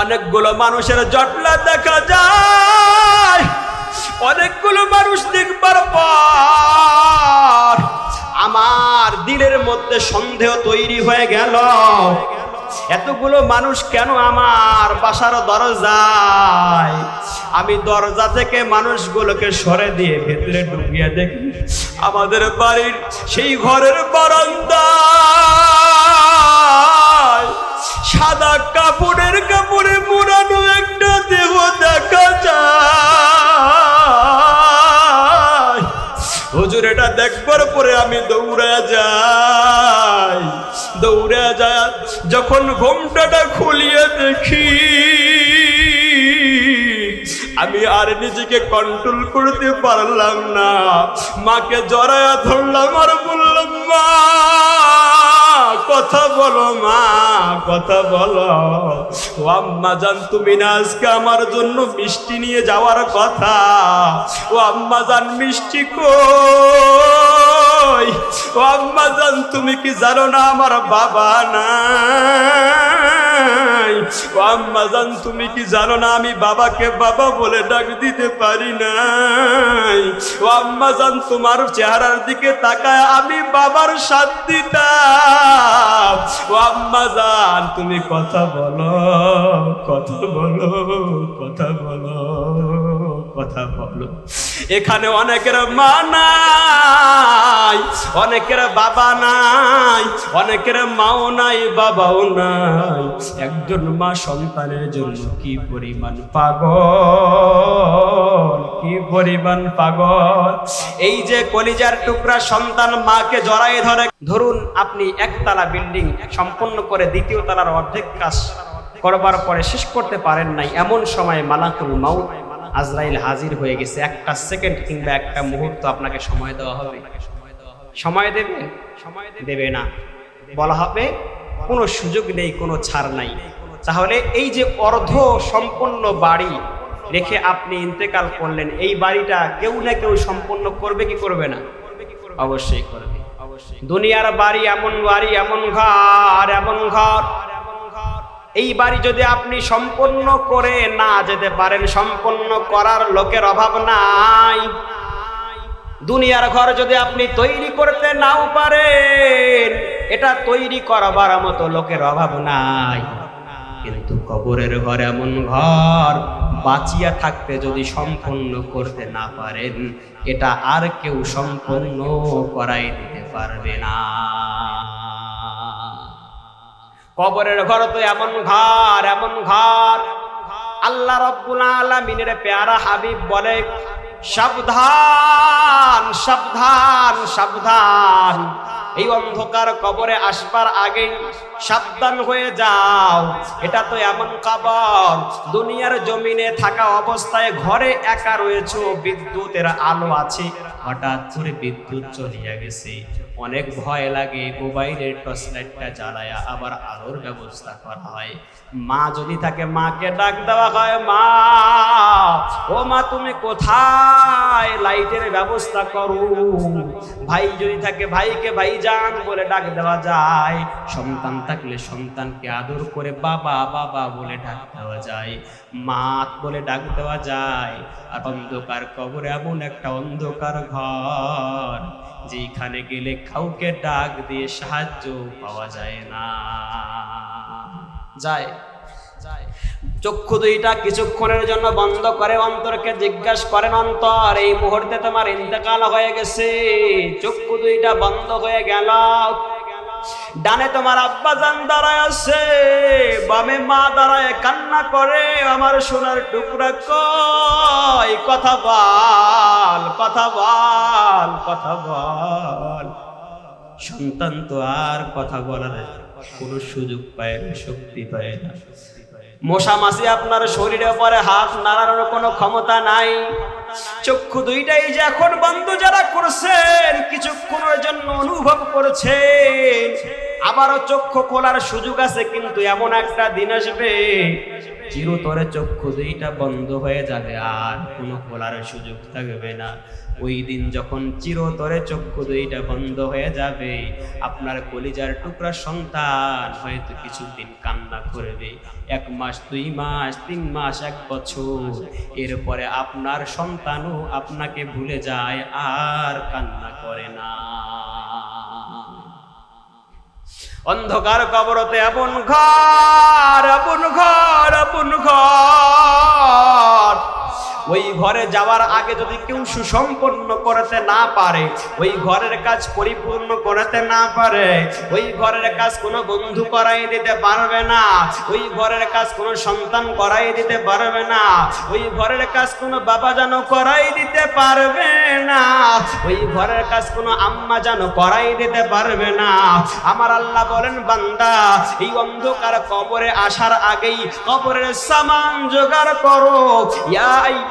অনেকগুলো মানুষের জটলা দেখা যায়। অনেকগুলো মানুষ দেখবার পর আমার দিলের মধ্যে সন্দেহ তৈরি হয়ে গেল। এতগুলো মানুষ কেন আমার বাসার দরজায়? আমি দরজা থেকে মানুষগুলোকে সরে দিয়ে ভেতরে ঢুকিয়ে দেখি। আমাদের বাড়ির সেই ঘরের বারান্দায় সাদা কাপড়ের কাপড়ে মোড়ানো একটা দেহ দেখা যায়। হুজুর, এটা দেখবার পরে আমি দৌড়ে যাই। দৌড়ে যায় যখন ঘোমটাটা খুলিয়ে দেখি, আমি আর নিজেকে কন্ট্রোল করতে পারলাম না। মাকে জড়ায়া ধরলাম আর বললাম, মা! কথা বলো মা, কথা বলো। ও আম্মা জান, তুমি না আজকে আমার জন্য মিষ্টি নিয়ে যাওয়ার কথা? ও আম্মা জান, মিষ্টি কই? ও আম্মা জান, তুমি কি জানো না আমার বাবা নাই? ও আম্মা জান, তুমি কি জানো না আমি বাবাকে বাবা বলে ডাক দিতে পারি নাই? ও আম্মা জান, তোমার চেহারার দিকে তাকায় আমি বাবার সাথ দিতাম ও আম্মা জান, তুমি কথা বলো কথা বলো কথা বলো। কথা বলো। এখানে অনেকের মা নাই, অনেকের বাবা নাই, অনেকের মাও নাই, বাবাও নাই। একজন মা সন্তানের জন্য কি পরিমাণ পাগল, কি পরিমাণ পাগল? এই যে কলিজার টুকরা সন্তান মাকে জড়াই ধরে, ধরুন আপনি একতলা বিল্ডিং সম্পূর্ণ করে দ্বিতীয় তলার অর্ধেক কাজ করবার পরে শেষ করতে পারেন নাই, এমন সময় মালাকুল মাউত আজরাইল হাজির হয়ে গেছে। একটা সেকেন্ড কিংবা একটা মুহূর্ত আপনাকে সময় দেওয়া হবে। সময় দেবে? সময় দেবে না। বলা হবে, কোনো সুযোগ নেই, কোনো ছাড় নাই। তাহলে এই যে অর্ধ সম্পন্ন বাড়ি রেখে আপনি ইন্তেকাল করলেন, এই বাড়িটা কেউ না কেউ সম্পন্ন করবে কি করবে না? অবশ্যই করবে। দুনিয়ার বাড়ি এমন বাড়ি, এমন ঘর এমন ঘর। এই বাড়ি যদি আপনি সম্পন্ন করে না যেতে পারেন সম্পন্ন করার লোকের অভাব নাই। দুনিয়ার ঘর যদি আপনি তৈরি করতে নাও পারেন, এটা তৈরি করবার মতো লোকের অভাব নাই। কিন্তু কবরের ঘর এমন ঘর, বাঁচিয়া থাকতে যদি সম্পন্ন করতে না পারেন, এটা আর কেউ সম্পন্ন করাই দিতে পারবে না। কবরের ঘর তো এমন ঘর এমন ঘর। আল্লাহ রব্বুল আলামিনের পেয়ারা হাবিব বলে, সাবধান সাবধান সাবধান। এই অন্ধকার কবরে আসবার আগে সাবধান হয়ে যাও। এটা তো এমন কবর, দুনিয়ার জমিনে থাকা অবস্থায় ঘরে একা রয়েছে, বিদ্যুতের আলো আছে, হঠাৎ করে বিদ্যুৎ চলিয়া গেছে। অনেক ভয় লাগে মোবাইলের টর্চ লাইটটা জ্বালায়া আবার আলোর ব্যবস্থা করা হয়। মা যদি থাকে মাকে ডাক দেওয়া হয়, মা, ও মা, তুমি কোথায়? লাইটের ব্যবস্থা করো। ভাই যদি থাকে ভাইকে ভাই যান বলে ডাক দেওয়া যায়, সন্তান থাকলে সন্তানকে আদর করে বাবা বাবা বলে ডাক দেওয়া যায়। মা বলে ডাক দেওয়া যায়। আর অন্ধকার কবরে এমন একটা অন্ধকার ঘর। যেখানে গেলে কাউকে ডাক দিয়ে সাহায্য পাওয়া যায় না। যায়। চক্ষু দুইটা কিছুক্ষণের জন্য বন্ধ করে অন্তরকে জিজ্ঞাসা করেন, অন্তর, এই মুহূর্তে তোমার ইন্তেকাল হয়ে গেছে। চক্ষু দুইটা বন্ধ হয়ে গেল। ডানে তোমার আব্বা জান দাঁড়ায় আছে, বামে মা দাঁড়ায় কান্না করে, আমার সোনার টুকরা কই কথা বল কথা বল কথা বল। সন্তান তো আর কথা বলার কোনো সুযোগ পায় না, শক্তি পায় না। মশা মাসি আপনার শরীরে পরে হাত নাড়ানোর কোনো ক্ষমতা নাই। চক্ষু দুইটাই যে এখন বন্ধ যারা করছেন, কিছুক্ষণের জন্য অনুভব করছেন। আবারও চক্ষু খোলার সুযোগ আছে, কিন্তু এমন একটা দিন আসবে চিরতরে চক্ষু দুইটা বন্ধ হয়ে যাবে, আর কোনো খোলার সুযোগ থাকবে না। ওই দিন যখন চিরতরে চক্ষু দুইটা বন্ধ হয়ে যাবে, আপনার কলিজার টুকরা সন্তান হয়তো কিছুদিন কান্না করবে। এক মাস, দুই মাস, তিন মাস, এক বছর, এরপরে আপনার সন্তানও আপনাকে ভুলে যায় আর কান্না করে না। অন্ধকার কবরতে আপন ঘর আপন ঘর আপন ঘর। ওই ঘরে যাওয়ার আগে যদি কেউ সুসম্পন্ন করতে না পারে, ওই ঘরের কাজ পরিপূর্ণ করতে না পারে, ওই ঘরের কাজ কোনো বন্ধু করাই দিতে পারবে না, ওই ঘরের কাজ কোনো সন্তান করাই দিতে পারবে না, ওই ঘরের কাজ কোনো বাবা যেন করাই দিতে পারবে না, ওই ঘরের কাজ কোনো আম্মা যেন করাই দিতে পারবে না। আমার আল্লাহ বলেন, বান্দা, এই অন্ধকার কবরে আসার আগেই কবরের সামান জোগাড় করো। ইয়া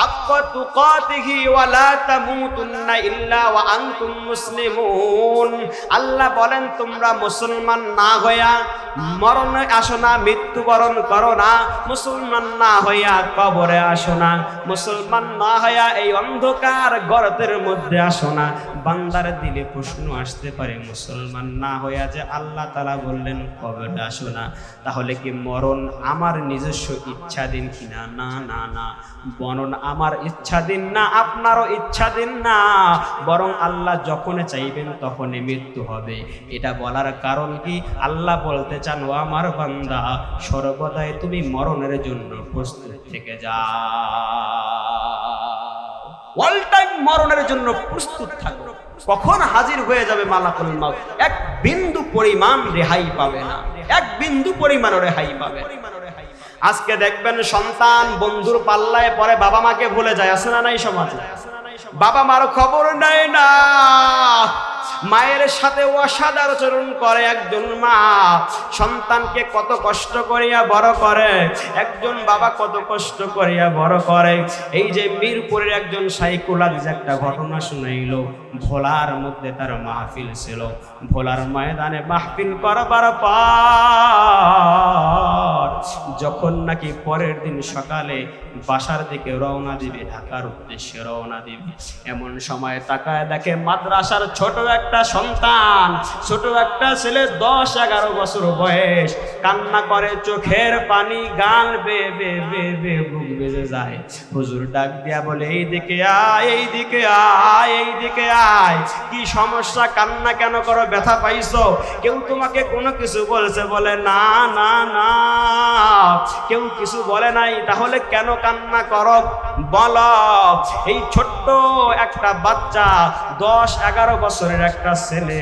حق تقاته ولا تموتن إلا وأنتم مسلمون আল্লাহ বলেন তোমরা মুসলমান না হইয়া মরণে আসো না মৃত্যুবরণ করো না মুসলমান না হইয়া কবরে আসো না মুসলমান না হইয়া এই অন্ধকার গর্তের মধ্যে আসো না বান্দার দিলে প্রশ্ন আসতে পারে, মুসলমান না হইয়া যে আল্লাহ তালা বললেন কবরে আসো না? তাহলে কি মরণ আমার নিজস্ব ইচ্ছাধীন কিনা? না না না। মরণ আমার ইচ্ছাধীন না, আপনারও ইচ্ছাধীন না। বরং আল্লাহ যখন চাইবেন তখনই মৃত্যু হবে। এটা বলার কারণ কি? আল্লাহ বলতে চান, ও আমার বান্দা, সর্বদাই তুমি মরণের জন্য প্রস্তুত থেকে যা অল টাইম মরণের জন্য প্রস্তুত থাকো। কখন হাজির হয়ে যাবে মালাকুল মাউত? এক বিন্দু পরিমাণ রেহাই পাবে না। এক বিন্দু পরিমাণ রেহাই পাবে। আজকে দেখবেন সন্তান বন্ধুর পাল্লায় পরে বাবা মাকে ভুলে যায় আসে না নাই সমাজে? বাবা মার খবর নেয় না। মায়ের সাথে অসাদার আচরণ করে একজন মা। সন্তানকে কত কষ্ট করিয়া বড় করে, একজন বাবা কত কষ্ট করিয়া বড় করে। এই যে মিরপুরের একজন সাইকোলজিস্ট একটা ঘটনা শুনাইল, ভোলার মধ্যে তার মাহফিল ছিল। ভোলার ময়দানে মাহফিল করবার পর যখন নাকি পরের দিন সকালে বাসার দিকে রওনা দিবে, ঢাকার উদ্দেশ্যে রওনা দিবে, এমন সময় তাকায় দেখে মাদ্রাসার ছোট একটা সন্তান, ছোট একটা ছেলে দশ এগারো বছর বয়স, কান্না করে চোখের পানি গান বে বে বে বে বেজে যায়। হুজুর ডাক দিয়া বলে, এই দিকে আয়, এই দিকে আয়, এই দিকে আয়। কি সমস্যা? কান্না কেন করো? ব্যথা পাইছো? কেউ তোমাকে কোনো কিছু বলছে বলে, না না না। কেউ কিছু বলে নাই, তাহলে কেন কান্না করো? বল। এই ছোট্ট একটা বাচ্চা, দশ, এগারো বছরের একটা ছেলে,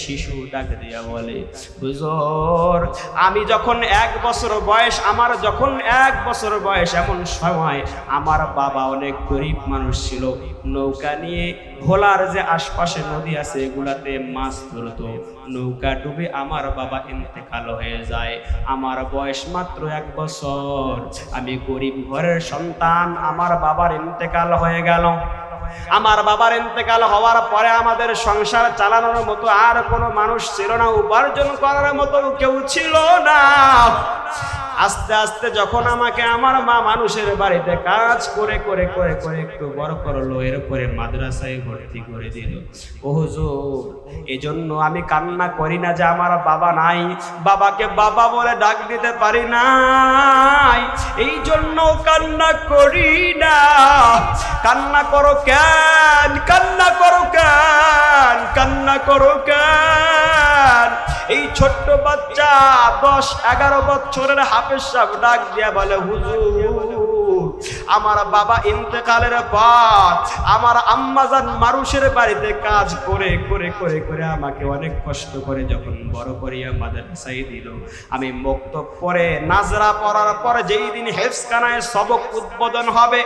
শিশু ডাক দিয়া বলে, হুজুর, আমি যখন এক বছর বয়স, আমার যখন এক বছর বয়স এমন সময় আমার বাবা অনেক গরিব মানুষ ছিল। নৌকা নিয়ে ভোলার যে আশপাশে নদী আছে, এগুলাতে মাছ ধরতো। নৌকা ডুবে আমার বাবা ইন্তেকাল হয়ে যায়। আমার বয়স মাত্র এক বছর। আমি গরিব ঘরের সন্তান, আমার বাবার ইন্তেকাল হয়ে গেল। আমার বাবার ইন্তেকাল হওয়ার পরে আমাদের সংসার চালানোর মতো আর কোনো মানুষ ছিল না, উপার্জন করার মতো কেউ ছিল না। আস্তে আস্তে যখন আমাকে আমার মা মানুষের বাড়িতে কাজ করে করে করে করে একটু বড় করল, এরপরে মাদ্রাসায় ভর্তি করে দিল। ও এজন্য আমি কান্না করি না যে আমার বাবা নাই। বাবাকে বাবা বলে ডাক দিতে পারি নাই। এই জন্য কান্না করি না। কান্না করো কেন? কান্না করো কেন? কান্না করো কেন? ছোট্ট বাচ্চা দশ এগারো বছরের হাফেজ সাহেব ডাক দিয়া বলে হুজুর আমার বাবা ইন্তেকালের পর আমার আম্মাজান মানুষের বাড়িতে কাজ করে করে করে করে আমাকে অনেক কষ্ট করে যখন বড় করিয়া মাদ্রাসায় দিল। আমি মক্তব পরে নাজরা পড়ার পর যেই দিন হেফসখানায় সবক উদ্বোধন হবে,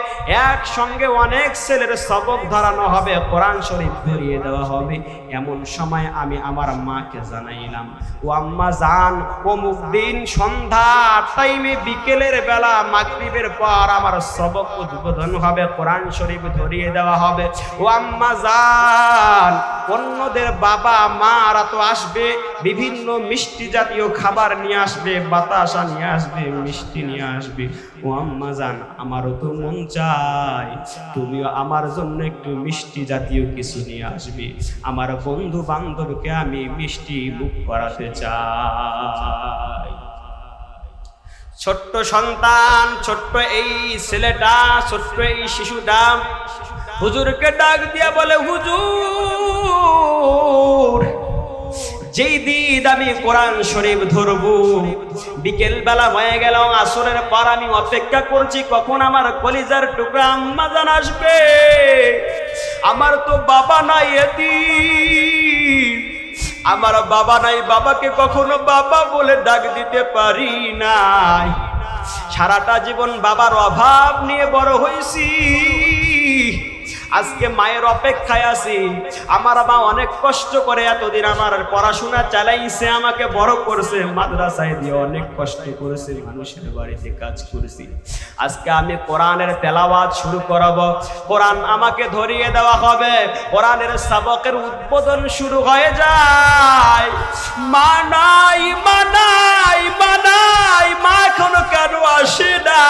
একসঙ্গে অনেক ছেলের সবক ধরানো হবে, কোরআন শরীফ ধরিয়ে দেওয়া হবে। এমন সময় আমি আমার মাকে জানাইলাম, ও আম্মা জান, অমুক দিন সন্ধ্যা টাইমে বিকেলের বেলা মাগরিবের পর আমার সবক উদ্বোধন হবে, কোরআন শরীফ ধরিয়ে দেওয়া হবে। ও আম্মা জান, অন্যদের বাবা মারা তো আসবে, বিভিন্ন মিষ্টি জাতীয় খাবার নিয়ে আসবে, বাতাসা নিয়ে আসবে, মিষ্টি নিয়ে আসবে। ও আম্মা জান, আমারও তো মন চায় তুমিও আমার জন্য একটু মিষ্টি জাতীয় কিছু নিয়ে আসবে। আমার বন্ধু বান্ধবকে আমি মিষ্টি মুখ করাতে চাই। ছোট্ট সন্তান, ছোট্ট এই ছেলেটা, ছোট্ট এই শিশুটা। হুজুরকে ডাক দিয়া বলে, হুজুর, যেই দিন আমি কোরআন শরীফ ধরব বিকেল বেলা হয়ে গেল, আসরের পর আমি অপেক্ষা করছি, কখন আমার কলিজার টুকরা আম্মা জান আসবে? আমার তো বাবা নাই এতি আমার বাবা নাই, বাবাকে কখনো বাবা বলে ডাক দিতে পারি নাই। সারাটা জীবন বাবার অভাব নিয়ে বড় হয়েছি। আজকে মায়ের অপেক্ষায় আছি। আমার মা অনেক কষ্ট করে এতদিন আমার পড়াশোনা চালাইছে, আমাকে বড় করছে। মাদ্রাসায় দিয়ে অনেক কষ্ট করেছে, মানুষের বাড়িতে কাজ করেছি। আজকে আমি কোরআনের তেলাওয়াত শুরু করাব। কোরআন আমাকে ধরিয়ে দেওয়া হবে। কোরআনের সাবকের উদ্বোধন শুরু হয়ে যায়। মানাই মানাই মানাই, মা এখনও কেন আসে না?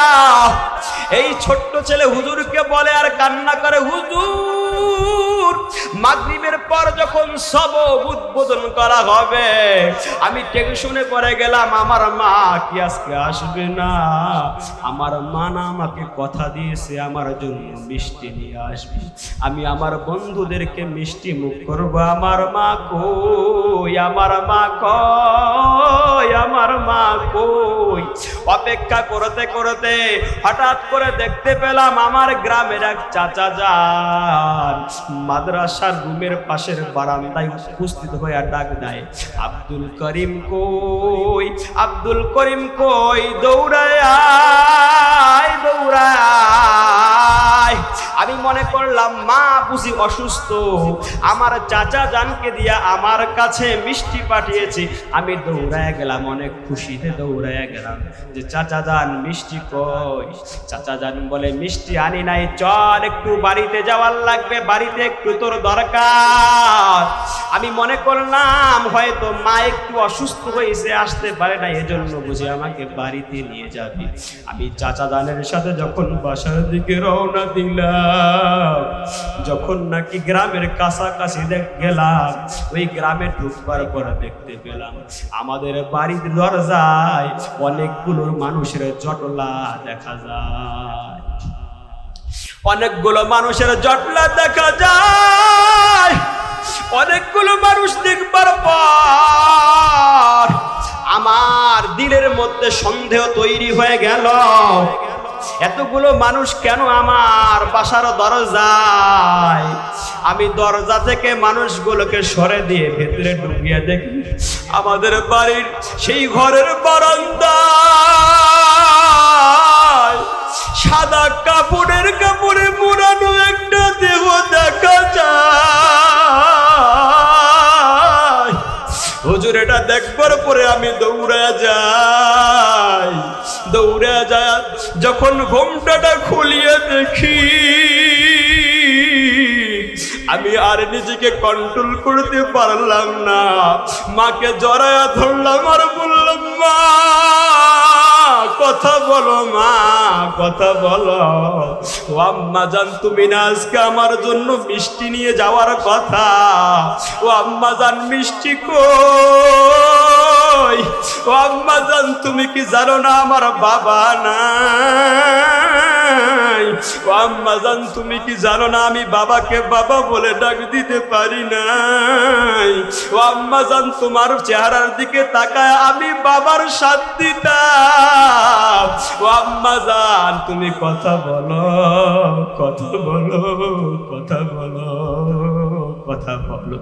এই ছোট্ট ছেলে হুজুরকে বলে, আর কান্না করে হুজুর قالوا মাগরিবের পর যখন সব উদ্বোধন করা হবে, আমি টেনশনে পড়ে গেলাম, আমার মা কি আজকে আসবে না? আমার মা না আমাকে কথা দিয়েছে, আমার জন্য মিষ্টি নিয়ে আসবে। আমি আমার বন্ধুদেরকে মিষ্টি মুখ করব। আমার মা কই? আমার মা কই? আমার মা কই? অপেক্ষা করতে করতে হঠাৎ করে দেখতে পেলাম আমার গ্রামের এক চাচা যান। মাদ্রাসার রুমের পাশের বারান্দায় উপস্থিত হয়ে ডাক দেয়, আব্দুল করিম কই, আব্দুল করিম কই, দৌড়ায় দৌড়ায় আয়। আমি মনে করলাম, মা, বুঝি অসুস্থ। আমার চাচা জানকে দিয়া আমার কাছে মিষ্টি পাঠিয়েছে। আমি দৌড়ায় গেলাম, অনেক খুশিতে দৌড়ায় গেলাম যে, চাচা যান মিষ্টি কই? চাচা যান বলে, মিষ্টি আনি নাই, চল একটু বাড়িতে যাওয়ার লাগবে, বাড়িতে একটু তোর দরকার। আমি মনে করলাম, হয়তো মা একটু অসুস্থ হয়েছে, আসতে পারে না, এজন্য বুঝে আমাকে বাড়িতে নিয়ে যাবি। আমি চাচা দানের সাথে যখন বাসার দিকে রওনা দিলাম। যখন নাকি গ্রামের কাছাকাছি গেলাম, ওই গ্রামে ঢুকবার পর দেখতে পেলাম আমাদের বাড়ির দরজায় অনেকগুলো মানুষের জটলা দেখা যায়। অনেকগুলো মানুষের জটলা দেখা যায়। অনেকগুলো মানুষ দেখবার পর আমার দিলের মধ্যে সন্দেহ তৈরি হয়ে গেল। এতগুলো মানুষ কেন আমার বাসার দরজায়? আমি দরজা থেকে মানুষগুলোকে সরে দিয়ে ভেতরে ঢুকিয়ে দেখি আমাদের বাড়ির সেই ঘরের বারান্দায় সাদা কাপড়ের কাপড়ে মোড়ানো একটা দেহ দেখা যায়। এটা দেখবার পরে আমি দৌড়ে যাই। দৌড়ে যায় যখন ঘোমটাটা খুলিয়ে দেখি, আমি আর নিজেকে কন্ট্রোল করতে পারলাম না। মাকে জড়ায়া ধরলাম আর বললাম, মা! কথা বলো মা, কথা বলো। ও আম্মা জান, তুমি না আজকে আমার জন্য মিষ্টি নিয়ে যাওয়ার কথা? ও আম্মা জান, মিষ্টি কই? ও আম্মা জান, তুমি কি জানো না আমার বাবা নাই? ও আম্মা জান, তুমি কি জানো না আমি বাবাকে বাবা বলে ডাক দিতে পারি নাই? ও আম্মা জান, তোমার চেহারার দিকে তাকায় আমি বাবার সাথ দিতাম ও আম্মা জান, তুমি কথা বলো কথা বলো কথা বলো কথা বলো।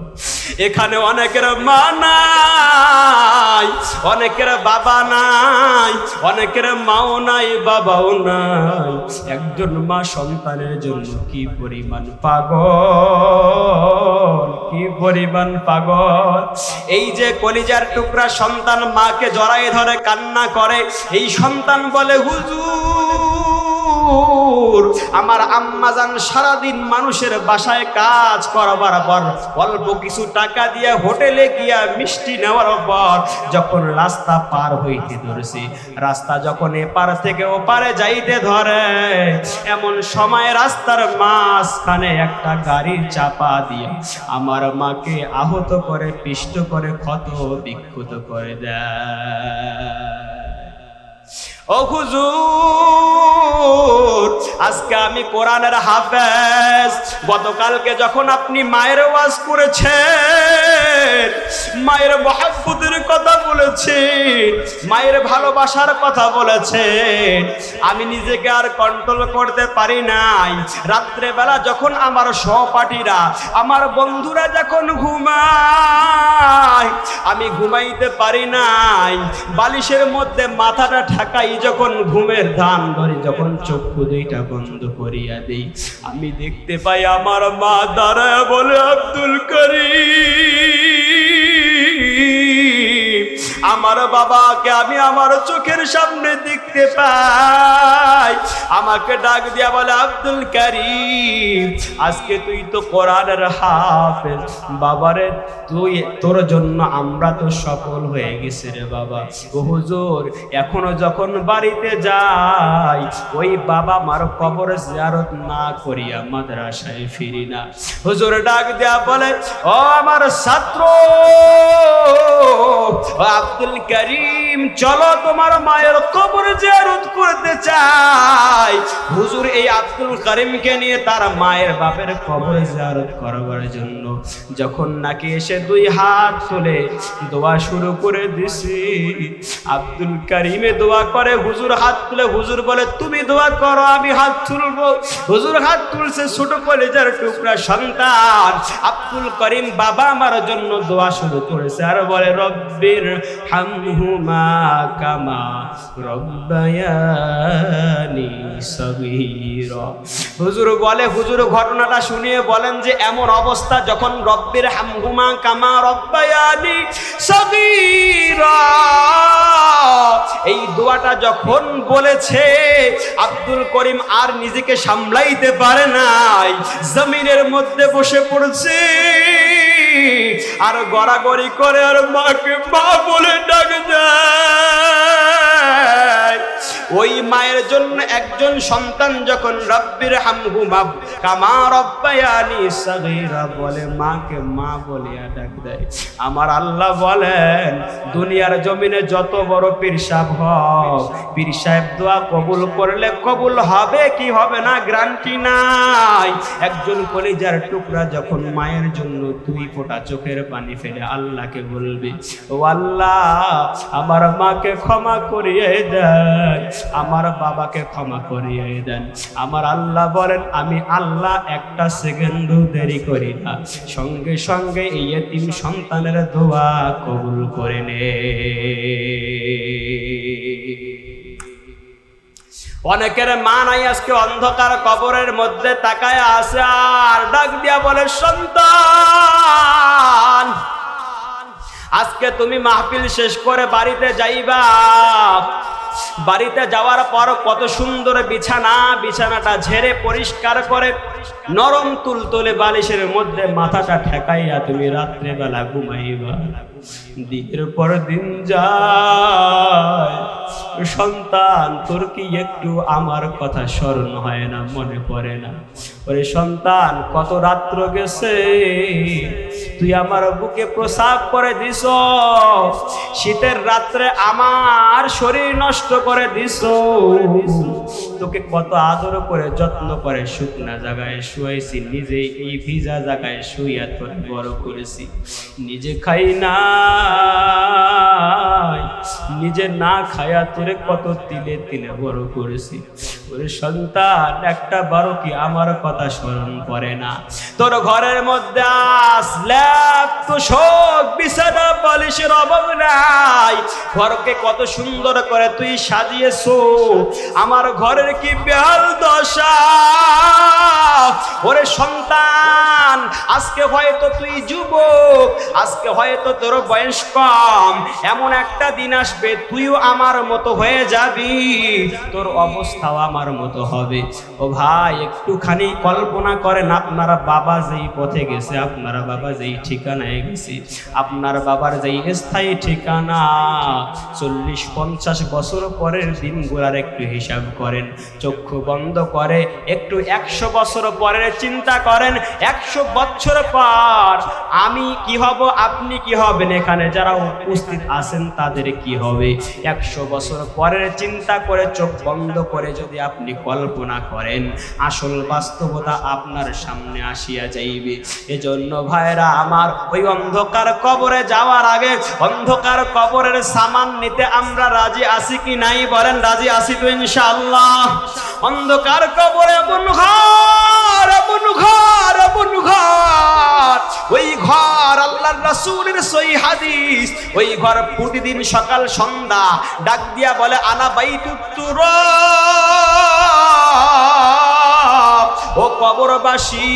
এখানে অনেকের মা নাই, অনেকের বাবা নাই, অনেকের মাও নাই, বাবাও নাই। একজন মা সন্তানের জন্য কি পরিমাণ পাগল, কি পরিমাণ পাগল? এই যে কলিজার টুকরা সন্তান মাকে জড়াই ধরে কান্না করে, এই সন্তান বলে, হুজুর আমার আম্মাজান সারাদিন মানুষের বাসায় কাজ করবার পর অল্প কিছু টাকা দিয়ে হোটেলে গিয়া মিষ্টি নেওয়ার পর যখন রাস্তা পার হইতে ধরেছে, রাস্তা যখন এপার থেকে ওপারে যাইতে ধরে, এমন সময় রাস্তার মাঝখানে একটা গাড়ির চাপা দিয়ে আমার মাকে আহত করে, পিষ্ট করে ক্ষত বিক্ষত করে দেয়। ও হুজুর আজকে আমি কোরআনের হাফেজ। গতকালকে যখন আপনি মায়ের ওয়াজ করেছেন মায়ের মহাব্বতের কথা বলেছে, মায়ের ভালোবাসার কথা বলেছেন আমি নিজেকে আর কন্ট্রোল করতে পারি নাই। রাত্রে বেলা যখন আমার সহপাঠীরা, আমার বন্ধুরা যখন ঘুমায়, আমি ঘুমাইতে পারি নাই। বালিশের মধ্যে মাথাটা ঠাকাই যখন ঘুমের ধান ধরি, যখন চক্ষু দুইটা বন্ধ করিয়া দেই। আমি দেখতে পাই আমার মা দাঁড়ায় বলে আব্দুল করিম। আমার বাবাকে আমি আমার চোখের সামনে দেখতে পাই। আমাকে ডাক দিয়া বলে, আব্দুল করিম, আজকে তুই তো কোরআনের হাফেজ। বাবারে, তুই, তোর জন্য আমরা তো সফল হয়ে গেছি রে বাবা। ও হুজুর, এখনও যখন বাড়িতে যাই, ওই বাবা মার কবর জিয়ারত না করিয়া মাদ্রাসায় ফিরি না। হুজুর ডাক দেয়া বলে, ও আমার ছাত্র আব্দুল করিম, চলো তোমার মায়ের কবর জিয়ারত করতে চাই। হুজুর, এই আব্দুল করিমকে নিয়ে তার মায়ের বাপের কবর জিয়ারত করবার জন্য যখন নাকি এসে দুই হাত তুলে দোয়া শুরু করে দিছি, আব্দুল করিমে দোয়া করে, হুজুর হাত তুলে, হুজুর বলে, তুমি দোয়া করো, আমি হাত তুলবো। হুজুর হাত তুলছে ছোট কলেজের টুকরা সন্তান। আব্দুল করিম বাবা আমার জন্য দোয়া শুরু করেছে আর বলে, রব্বির হামহুমা কামা রব্বায়ানি সগীরা। হুজুর বলে, হুজুর ঘটনাটা শুনিয়ে বলেন যে, এমন অবস্থা যখন রব্বির হামহুমা কামা রব্বায়ানি সগীরা। এই দোয়াটা যখন বলেছে, আব্দুল করিম আর নিজেকে সামলাইতে পারে নাই। জমিনের মধ্যে বসে পড়ছে। আর গড়াগড়ি করে আর মাকে মা বলে ডাক দেয় ওই মায়ের জন্য একজন সন্তান যখন রব্বির হামহুমা কামা রব্বায়ানি সাগীরা বলে, মাকে মা বলিয়া ডাক দেয়। আমার আল্লাহ বলেন, দুনিয়ার জমিনে যত বড় পীর সাহেব হোক পীর সাহেব দোয়া কবুল করলে কবুল হবে কি হবে না গ্রান্টি নাই। একজন কলিজার টুকরা যখন মায়ের জন্য দুই ফোঁটা চোখের পানি ফেলে আল্লাহকে বলবে, ও আল্লাহ, আমার মাকে ক্ষমা করিয়ে দেন আমার বাবাকে ক্ষমা করিয়ে দেন। আমার আল্লাহ বলেন, আমি আল্লাহ একটা সেকেন্ডও দেরি করি না। সঙ্গে সঙ্গে এই এতিম সন্তানের দোয়া কবুল করে নে। অনেকের মা নাই, আজকে অন্ধকার কবরের মধ্যে তাকায় আসে আর ডাক দিয়া বলে, সন্তান, আজকে তুমি মাহফিল শেষ করে বাড়িতে যাইবা। বাড়িতে যাওয়ার পর কত সুন্দর বিছানা, বিছানাটা ঝেড়ে পরিষ্কার করে নরম তুল তুলে বালিশের মধ্যে মাথাটা ঠেকাইয়া তুমি রাত্রেবেলা ঘুমাইবা। দিনের পর দিন যায়। সন্তান, তোর কি একটু আমার কথা স্মরণ হয় না, মনে পড়ে না? ওরে সন্তান, কত রাত্র গেছে, তুই আমার বুকে প্রসাব করে দিস। শীতের রাত্রে আমার শরীর নষ্ট করে দিস। তোকে কত আদর করে, যত্ন করে। শুকনা জায়গায় শুয়েছি নিজে এই ভিজা জায়গায় শুইয়া তোর বড় করেছি। নিজে খাই না নিজে না খায়া তোরে কত তিলে তিলে বড় করেছি। ওরে সন্তান, একটা বারো কি আমার কথা স্মরণ করে না। তোর ঘরের মধ্যে আসলে তো শোক, বিছানা বালিশের অভাব নাই। ঘরকে কত সুন্দর করে তুই সাজিয়েছো। আমার ঘরের কি বেহাল দশা? ওরে সন্তান, আজকে হয়তো তুই যুবক, আজকে হয়তো তোর বয়স কম। এমন একটা দিন আসবে, তুইও আমার মতো হয়ে যাবি। তোর অবস্থাও আমার মতো হবে। ও ভাই, একটুখানি কল্পনা করেন, আপনারা বাবা যেই পথে গেছে, আপনারা বাবা যেই ঠিকানায় গেছে, আপনার বাবার যেই স্থায়ী ঠিকানা। চল্লিশ, পঞ্চাশ বছর পরের দিনগুলার একটু হিসাব করেন। চক্ষু বন্ধ করে, একটু একশো বছর পরের চিন্তা করেন, একশো বছর পর আমি কি হব, আপনি কি হবেন এখানে? যারা উপস্থিত আছেন, তাদের কি হবে? একশো বছর পরের চিন্তা করে, চোখ বন্ধ করে যদি আপনি কল্পনা করেন, আসল বাস্তবতা আপনার সামনে আসিয়া যাইবে। এজন্য ভাইরা আমার ওই অন্ধকার কবরে যাওয়ার আগে, অন্ধকার কবরের সামান নিতে আমরা রাজি আছি কি নাই, বলেন রাজি আছি তো ইনশাআল্লাহ। অন্ধকার কবরে এমন ঘর এমন ঘর, এমন ওই ঘর আল্লাহর রাসূলের সই হাদিস। ওই ঘর প্রতিদিন সকাল, সন্ধ্যা। ডাক দিয়া বলে, আনা বাইতুত্তুর ও কবরবাসী,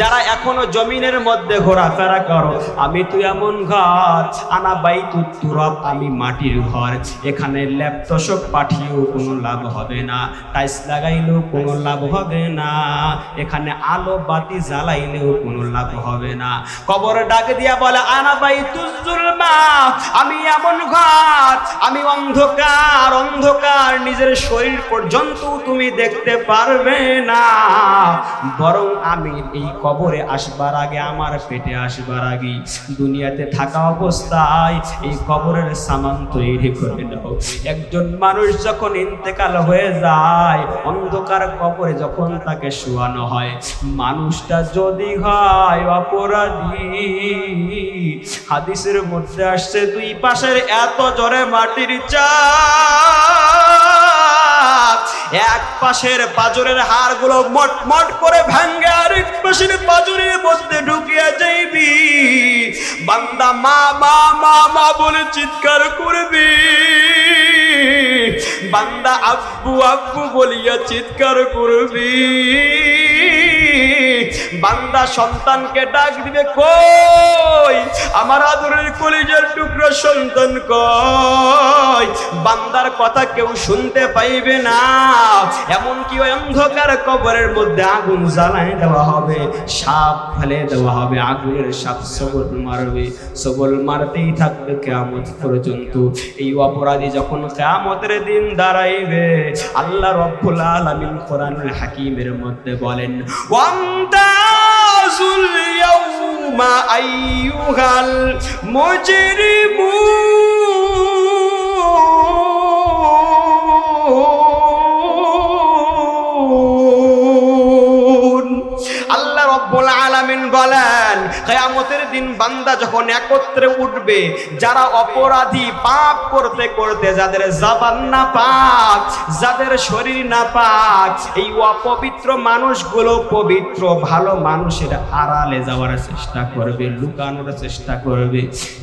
যারা এখনও জমিনের মধ্যে ঘোরাফেরা করো, আমি তো এমন ঘর, আনা বাইতুত্তুরব আমি মাটির ঘর, এখানে ল্যাপটসক পাঠিয়েও কোনো লাভ হবে না টাইস লাগাইলেও কোনো লাভ হবে না, এখানে আলো বাতি জ্বালাইলেও কোনো লাভ হবে না। কবর ডাক দিয়া বলে, আনা বাইতুজ্জুল মা আমি এমন ঘর, আমি অন্ধকার অন্ধকার, নিজের শরীর পর্যন্ত তুমি দেখতে পারবে না। বরং আমি এই কবরে আসবার আগে, আমার পেটে আসবার আগে দুনিয়াতে থাকা অবস্থায় এই কবরের সামান তৈরি করে নাও। একজন মানুষ যখন ইন্তেকাল হয়ে যায়, অন্ধকার কবরে যখন তাকে শোয়ানো হয়, মানুষটা যদি হয় অপরাধী। হাদিসের মধ্যে আসছে, দুই পাশের এত জোরে মাটির চা এক পাশের পাজরের হাড়গুলো মট মট করে ভাঙ্গে আরেক পাশের পাজরের মধ্যে ঢুকিয়া যাইবি বান্দা, মা মা মা মা বলে চিৎকার করবি। বান্দা, আব্বু আব্বু বলিয়া চিৎকার করবি। বান্দা সন্তানকে ডাক দিবে, কই? আমার আদরের কলিজার টুকরো সন্তান কই? বান্দার কথা কেউ শুনতে পাইবে না। এমন কি অন্ধকার কবরের মধ্যে আগুন জ্বালায় দেওয়া হবে, সাপ ফেলে দেওয়া হবে, আগুনের সাপ সবল মারবে। সবল মারতেই থাকবে কেয়ামত পর্যন্ত। এই অপরাধী যখন কেয়ামতের দিন দাঁড়াইবে, আল্লাহ রব্বুল আলামিন কোরআনুল হাকিমের মধ্যে বলেন ওয়ামতাজুল ইয়াউমা আইয়ুহাল মুজরিমুন। কিয়ামতের দিন বান্দা যখন একত্রে উঠবে, যারা অপরাধী পাপ করতে করতে, যাদের জবান না পাক যাদের শরীর না পাক এই অপবিত্র মানুষগুলো পবিত্র, ভালো মানুষের আড়ালে যাওয়ার চেষ্টা করবে, লুকানোর চেষ্টা করবে।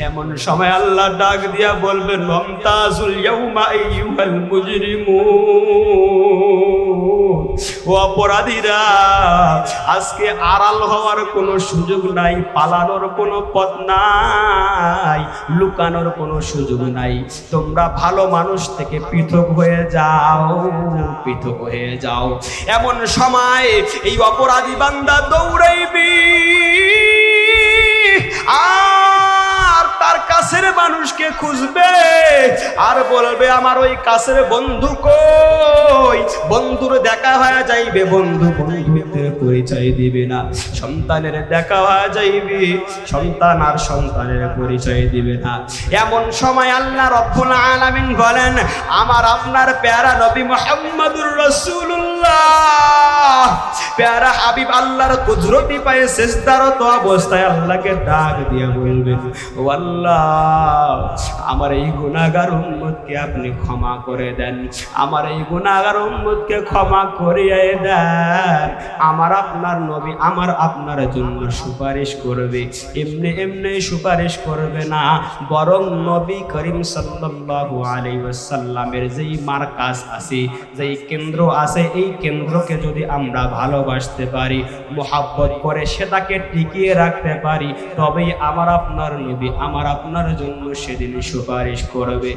এমন সময় আল্লাহ ডাক দিয়া বলবে মমতাজুল ইয়াউমা আইয়ুহাল মুজরিমুন। ও অপরাধীরা, আজকে আড়াল হওয়ার কোনো সুযোগ নাই, পালানোর কোনো পথ নাই, লুকানোর কোনো সুযোগ নাই। তোমরা ভালো মানুষ থেকে পৃথক হয়ে যাও, পৃথক হয়ে যাও। এমন সময় এই অপরাধী বান্দা দৌড়াইবি। তার কাছের মানুষকে খুঁজবে আর বলবে, আমার ওই কাছের বন্ধু কই? বন্ধুর দেখা হয়ে যাইবে, বন্ধু বন্ধুত্বের পরিচয় দিবে না। সন্তানের দেখা হয়ে যাইবে, সন্তান আর সন্তানের পরিচয় দিবে না। এমন সময় আল্লাহ রব্বুল আলামিন বলেন, আমার, আপনার প্যারা নবী মুহাম্মদুর রাসূলুল্লাহ। প্যারা হাবিব আল্লাহর কুদরতি পায়ে সেজদারত অবস্থায় আল্লাহকে ডাক দিয়ে বলবেন, ও আল্লাহ আমার এই গুনাহগার উম্মতকে আপনি ক্ষমা করে দেন। আমার এই গুনাহগার উম্মতকে ক্ষমা করিয়ে দেন। আমার আপনার নবী আমার আপনার জন্য সুপারিশ করবে। এমনি এমনি সুপারিশ করবে না। বরং নবী করিম সাল্লাল্লাহু আলাইহি ওয়াসাল্লামের যেই মার্কাজ আছে, যেই কেন্দ্র আছে, এই কেন্দ্রকে যদি আমরা ভালোবাসতে পারি, মোহাব্বত করে সেটাকে টিকিয়ে রাখতে পারি, তবেই আমার আপনার নবী, আমার আপনার জন্য সেদিন সুপারিশ করবে।